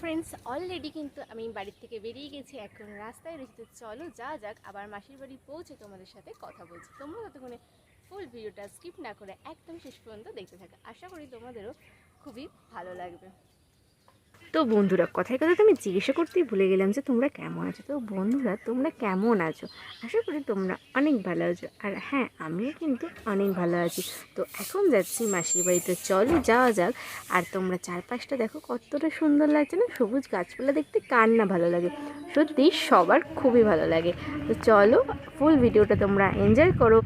Friends already কিন্তু আমি বাড়ির থেকে বেরিয়ে গেছি, এখন রাস্তায় রয়েছে। চলো, যা যাক, আবার মাসির বাড়ি পৌঁছে তোমাদের সাথে কথা বলছি। তোমরা ততক্ষণে ফুল ভিডিওটা স্কিপ না করে একদম শেষ পর্যন্ত দেখতে থাকো। আশা করি তোমাদেরও খুবই ভালো লাগবে। তো বন্ধুরা, কথায় কথা আমি জিজ্ঞাসা করতেই ভুলে গেলাম যে তোমরা কেমন আছো? তো বন্ধুরা, তোমরা কেমন আছো? আশা করি তোমরা অনেক ভালো আছো। আর হ্যাঁ আমিও কিন্তু অনেক ভালো আছি। তো এখন যাচ্ছি মাসির বাড়িতে। চলো যাওয়া যাক। আর তোমরা চারপাশটা দেখো কতটা সুন্দর লাগছে না? সবুজ গাছপালা দেখতে কার না ভালো লাগে। সত্যি সবার খুবই ভালো লাগে। তো চলো ফুল ভিডিওটা তোমরা এনজয় করো।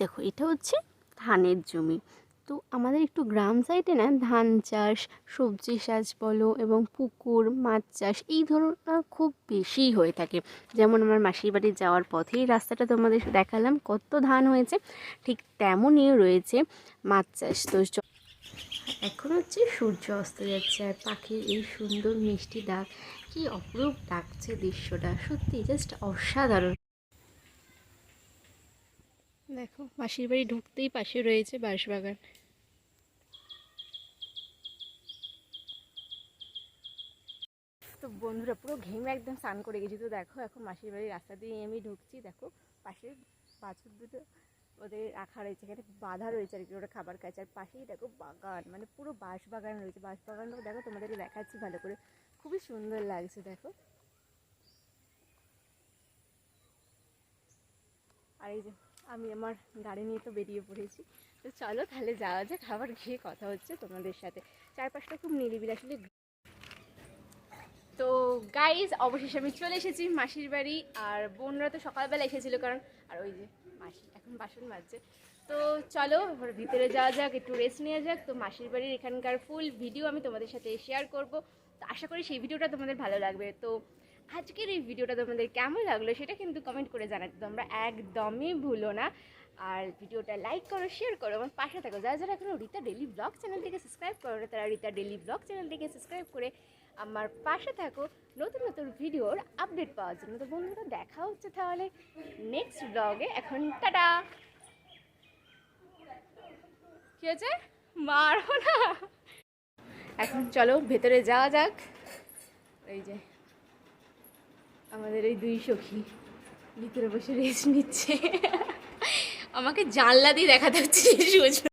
দেখো, এটা হচ্ছে ধানের জমি। তো আমাদের একটু গ্রাম সাইডে না, ধান চাষ, সবজি চাষ বলো এবং পুকুর, মাছ চাষ, এই ধরনটা খুব বেশিই হয়ে থাকে। যেমন আমার মাসির বাড়ি যাওয়ার পথেই রাস্তাটা তোমাদের দেখালাম, কত ধান হয়েছে, ঠিক তেমনই রয়েছে মাছ চাষ। তো এখন হচ্ছে সূর্য অস্ত যাচ্ছে আর পাখির এই সুন্দর মিষ্টি ডাক কি অপরূপ ডাকছে দৃশ্যটা সত্যি জাস্ট অসাধারণ। দেখো, মাসির বাড়ি ঢুকতেই পাশে রয়েছে বাঁশবাগান। তো বন্ধুরা, পুরো ঘেমে একদম স্নান করে গেছি। তো দেখো, এখন মাসির বাড়ির রাস্তা দিয়ে আমি ঢুকছি। দেখো, পাশে বাছুর দুটো ওদের রাখা রয়েছে। এখানে বাধা রয়েছে আর কি, ওরা খাবার খাচ্ছে। আর পাশেই দেখো বাগান মানে পুরো বাঁশ বাগান রয়েছে। বাঁশ বাগানটাও দেখো, তোমাদেরকে দেখাচ্ছি ভালো করে। খুবই সুন্দর লাগছে, দেখো। আর এই যে আমি আমার গাড়ি নিয়ে তো বেরিয়ে পড়েছি। তো চলো তাহলে যাওয়া যাক, আবার গিয়ে কথা হচ্ছে তোমাদের সাথে। চারপাশটা খুব নিরিবিল, আসলে তো গাইজ অবশেষে আমি চলে এসেছি মাসির বাড়ি, আর বোনরা তো সকালবেলা এসেছিল, কারণ আর ওই যে মাসি, এখন বাসন মাজছে। তো চলো, এবার ভিতরে যাওয়া যাক, একটু রেস্ট নেওয়া যাক। তো মাসির বাড়ির এখানকার ফুল ভিডিও আমি তোমাদের সাথে শেয়ার করব। তো আশা করি সেই ভিডিওটা তোমাদের ভালো লাগবে। তো আজকের এই ভিডিওটা তোমাদের কেমন লাগল সেটা কিন্তু কমেন্ট করে জানাতে তোমরা একদমই ভুলো না। আর ভিডিওটা লাইক করো শেয়ার করো আমার পাশে থাকো। যারা যারা এখনও রীতা ডেলি ব্লগ চ্যানেলটিকে সাবস্ক্রাইব করো না, তারা রীতা ডেলি ব্লগ চ্যানেলটিকে সাবস্ক্রাইব করে আমার পাশে থাকো। নতুন নতুন ভিডিওর আপডেট পাওয়ার জন্য। তো বন্ধুরা, দেখা হচ্ছে তাহলে নেক্সট ব্লগে এখন টাটা! কি হয়েছে? মারো না! এখন চলো, ভেতরে যাওয়া যাক। এই যে আমাদের এই দুই সখী ভিতরে বসে রেস্ট নিচ্ছে। আমাকে জানলা দিয়ে দেখাতে হচ্ছে